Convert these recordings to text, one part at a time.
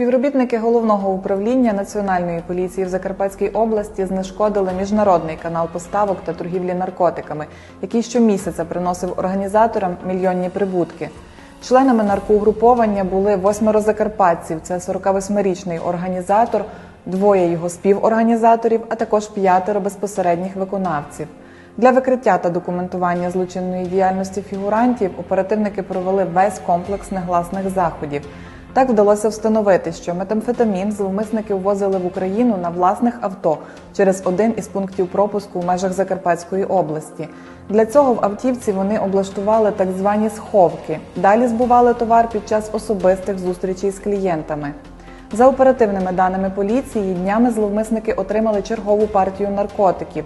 Співробітники головного управління Національної поліції в Закарпатській області знешкодили міжнародний канал поставок та торгівлі наркотиками, який щомісяця приносив організаторам мільйонні прибутки. Членами наркоугруповання були восьмеро закарпатців. Це 48-річний організатор, двоє його співорганізаторів, а також п'ятеро безпосередніх виконавців. Для викриття та документування злочинної діяльності фігурантів оперативники провели весь комплекс негласних заходів. Так вдалося встановити, що метамфетамін зловмисники ввозили в Україну на власних авто через один із пунктів пропуску в межах Закарпатської області. Для цього в автівці вони облаштували так звані сховки. Далі збували товар під час особистих зустрічей з клієнтами. За оперативними даними поліції, днями зловмисники отримали чергову партію наркотиків.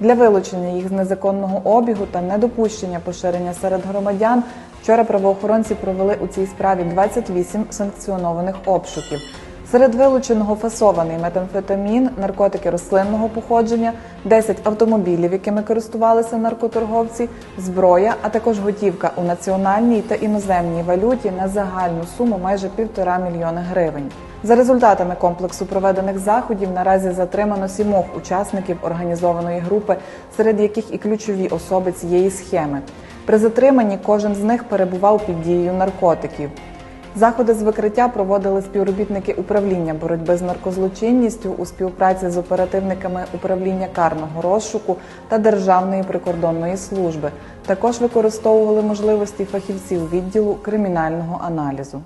Для вилучення їх з незаконного обігу та недопущення поширення серед громадян вчора правоохоронці провели у цій справі 28 санкціонованих обшуків. Серед вилученого фасований метамфетамін, наркотики рослинного походження, 10 автомобілів, якими користувалися наркоторговці, зброя, а також готівка у національній та іноземній валюті на загальну суму майже півтора мільйона гривень. За результатами комплексу проведених заходів наразі затримано сімох учасників організованої групи, серед яких і ключові особи цієї схеми. При затриманні кожен з них перебував під дією наркотиків. Заходи з викриття проводили співробітники управління боротьби з наркозлочинністю у співпраці з оперативниками управління карного розшуку та Державної прикордонної служби. Також використовували можливості фахівців відділу кримінального аналізу.